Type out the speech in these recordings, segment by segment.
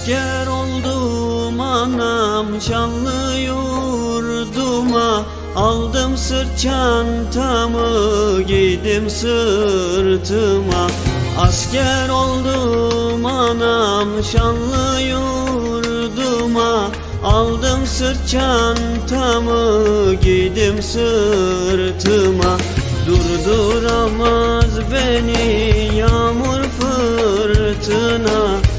Asker oldum anam şanlı yurduma Aldım sırt çantamı giydim sırtıma. Asker oldum anam şanlı yurduma Aldım sırt çantamı giydim sırtıma. Durduramaz beni yağmur fırtına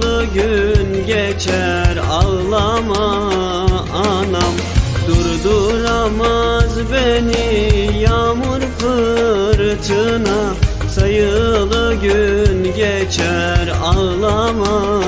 Sayılı gün geçer ağlama anam. Durduramaz beni yağmur fırtına. Sayılı gün geçer ağlama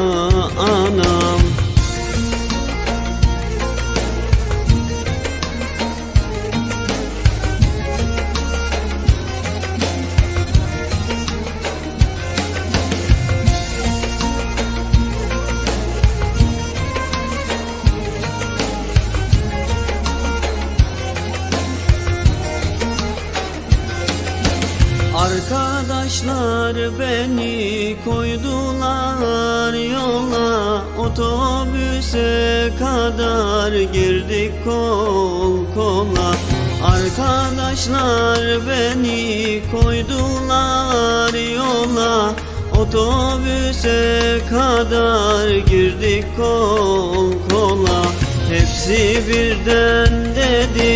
Arkadaşlar beni koydular yola Otobüse kadar girdik kol kola. Arkadaşlar beni koydular yola Otobüse kadar girdik kol kola. Hepsi birden dedi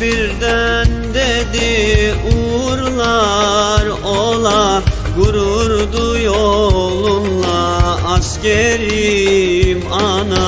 Birden dedi uğurlar ola Gururdu yolunla askerim anam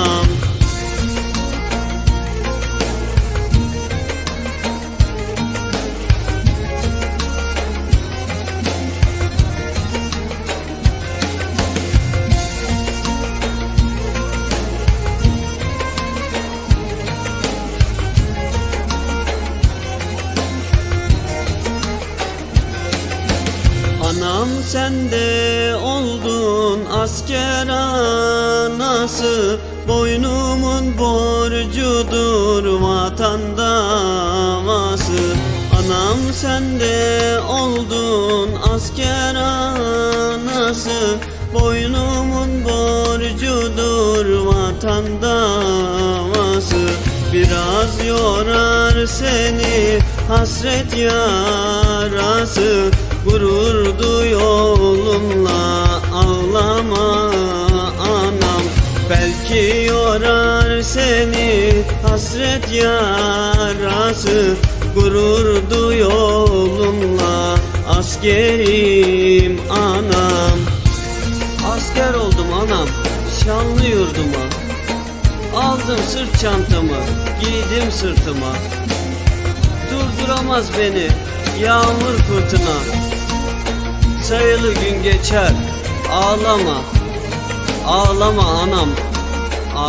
Anam sende oldun asker anası Boynumun borcudur vatan davası Anam sende oldun asker anası Boynumun borcudur vatan davası Biraz yorar seni hasret yarası Gururdu yolunla ağlama anam. Belki yorar seni hasret yarası Gururdu yolunla askerim anam. Asker oldum anam şanlı yurduma. Aldım sırt çantamı giydim sırtıma Durduramaz beni yağmur fırtına. Sayılı gün geçer ağlama Ağlama anam